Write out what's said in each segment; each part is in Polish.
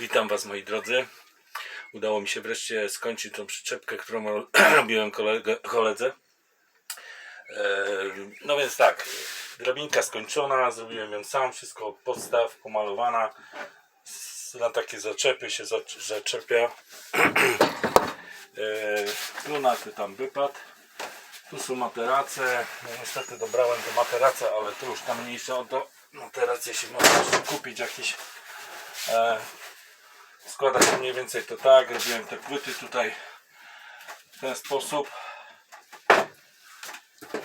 Witam Was moi drodzy. Udało mi się wreszcie skończyć tą przyczepkę, którą ro- robiłem koledze. E, No więc tak, drabinka skończona, zrobiłem ją sam, wszystko od podstaw, pomalowana. Na takie zaczepy się zac- zaczepia. E, Lunaty tam wypadł. Tu są materace. No, niestety dobrałem do materace, ale to już tam mniejsza o to. Materacje się można kupić jakieś. E, składa się mniej więcej to tak. Robiłem te płyty tutaj w ten sposób. E,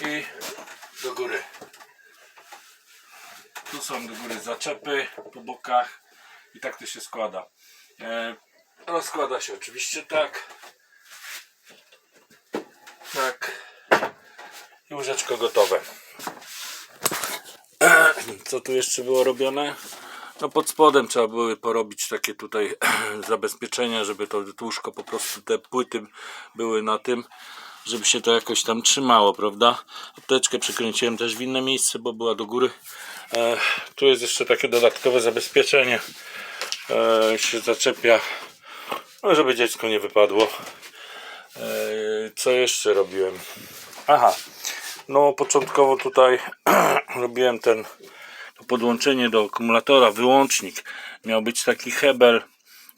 I do góry. Tu są do góry zaczepy po bokach i tak to się składa. E, rozkłada się oczywiście tak. Tak. I łóżeczko gotowe. Co tu jeszcze było robione? No pod spodem trzeba były porobić takie tutaj zabezpieczenia, żeby to łóżko po prostu te płyty były na tym, żeby się to jakoś tam trzymało, prawda? Apteczkę przekręciłem też w inne miejsce, bo była do góry. E, tu jest jeszcze takie dodatkowe zabezpieczenie. E, się zaczepia, no, żeby dziecko nie wypadło. E, co jeszcze robiłem? Aha, no początkowo tutaj robiłem ten podłączenie do akumulatora, wyłącznik. Miał być taki hebel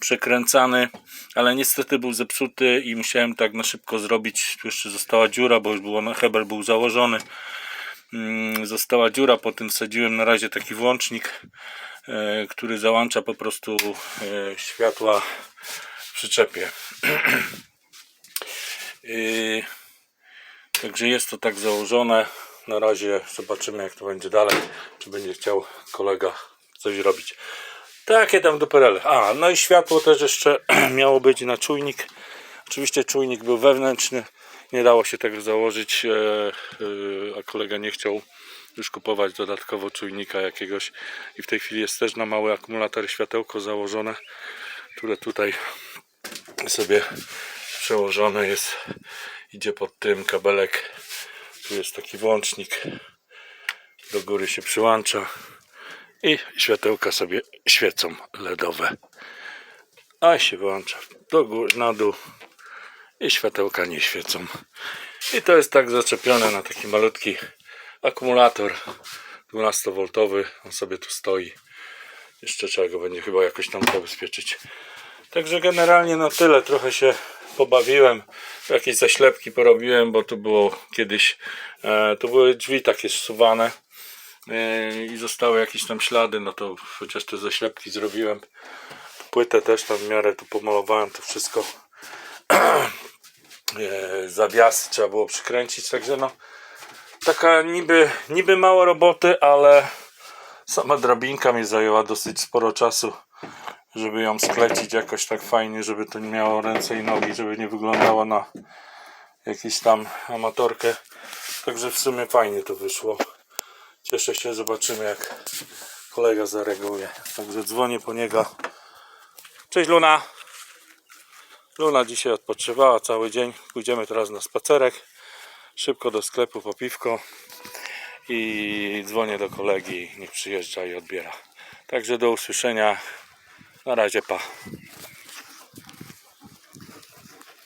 przekręcany, ale niestety był zepsuty i musiałem tak na szybko zrobić. Tu jeszcze została dziura, bo już było, hebel był założony. Mm, Została dziura, potem wsadziłem na razie taki włącznik, e, który załącza po prostu e, światła w przyczepie. I Także jest to tak założone. Na razie zobaczymy jak to będzie dalej. Czy będzie chciał kolega coś robić. Takie tam duperele. A, no i światło też jeszcze miało być na czujnik. Oczywiście czujnik był wewnętrzny. Nie dało się tego założyć, e, e, a kolega nie chciał już kupować dodatkowo czujnika jakiegoś. I w tej chwili jest też na mały akumulator światełko założone, które tutaj sobie przełożone jest idzie pod tym kabelek tu jest taki włącznik. Do góry się przyłącza i światełka sobie świecą LEDowe. A się wyłącza do góry, na dół i światełka nie świecą. I to jest tak zaczepione na taki malutki akumulator 12V on sobie tu stoi. Jeszcze trzeba go będzie chyba jakoś tam zabezpieczyć. Także generalnie no tyle, trochę się pobawiłem, jakieś zaślepki porobiłem, bo tu było kiedyś, e, to były drzwi takie zsuwane e, i zostały jakieś tam ślady, no to chociaż te zaślepki zrobiłem. Płytę też tam w miarę tu pomalowałem to wszystko. e, zawiasy trzeba było przykręcić, także no taka niby, niby mało roboty, ale sama drabinka mi zajęła dosyć sporo czasu żeby ją sklecić jakoś tak fajnie, żeby to nie miało ręce i nogi, żeby nie wyglądało na jakąś tam amatorkę. Także w sumie fajnie to wyszło. Cieszę się, zobaczymy jak kolega zareaguje. Także dzwonię po niego. Cześć Luna. Luna dzisiaj odpoczywała cały dzień. Pójdziemy teraz na spacerek. Szybko do sklepu po piwko. I dzwonię do kolegi, niech przyjeżdża i odbiera. Także do usłyszenia. Na razie, pa.